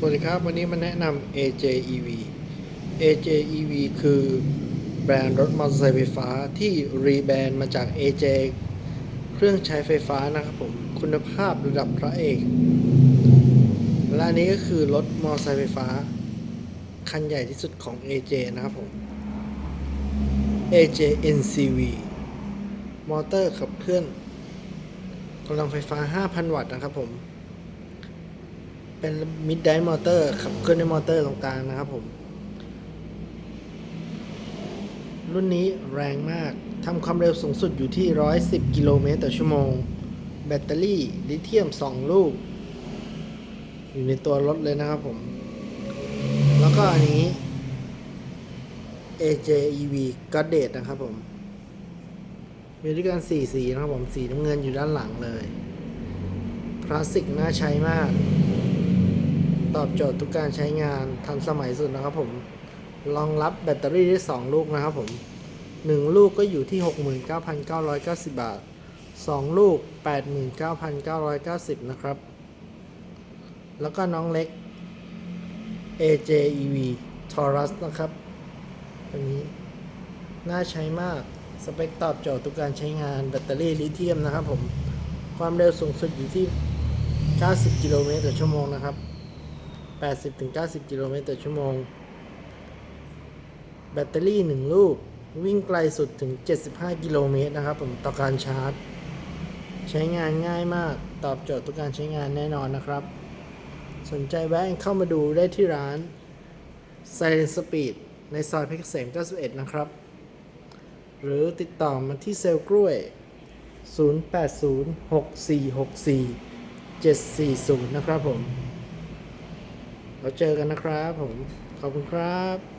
สวัสดีครับ วันนี้มาแนะนำ AJEV AJEV คือแบรนด์รถมอเตอร์ไซค์ไฟฟ้าที่รีแบรนด์มาจาก AJ เครื่องใช้ไฟฟ้านะครับผม คุณภาพระดับพระเอก และอันนี้ก็คือรถมอเตอร์ไซค์ไฟฟ้า คันใหญ่ที่สุดของ AJ นะครับผม AJ NCV มอเตอร์ขับเคลื่อนกำลังไฟฟ้า 5,000 วัตต์นะครับผม เป็นมิดไดมอเตอร์ขับเคลื่อนด้วยมอเตอร์ตรงกลางนะครับผม รุ่นนี้แรงมากทำความเร็วสูงสุดอยู่ที่ 110 กิโลเมตรต่อชั่วโมง แบตเตอรี่ลิเธียม 2 ลูก อยู่ในตัวรถเลยนะครับผม แล้วก็อันนี้ AJEV g o d d a t นะครับผมมีด้วยกัน4สีนะครับผม สีน้ำเงินอยู่ด้านหลังเลย คลาสสิกน่าใช้มาก ตอบโจทย์ทุกการใช้งานทันสมัยสุดนะครับผมรองรับแบตเตอรี่ได้ 2 ลูกนะครับผม 1 ลูกก็อยู่ที่ 69,990 บาท 2 ลูก 89,990 นะครับ แล้วก็น้องเล็ก AJEV Taurus นะครับอันนี้ น่าใช้มาก สเปคตอบโจทย์ทุกการใช้งานแบตเตอรี่ลิเธียมนะครับผม ความเร็วสูงสุดอยู่ที่ 90 กิโลเมตรต่อชั่วโมงนะครับ 80-90 กิโลเมตรต่อชั่วโมง แบตเตอรี่ 1 ลูก วิ่งไกลสุดถึง 75 กิโลเมตรนะครับผมต่อการชาร์จ ใช้งานง่ายมากตอบโจทย์ทุกการใช้งานแน่นอนนะครับ สนใจแวะเข้ามาดูได้ที่ร้าน s i l e n Speed ในซอยเพชรเกษม91 นะครับ หรือติดต่อมาที่เซลล์กล้วย 0806464740 นะครับผม เราเจอกันนะครับผม ขอบคุณครับ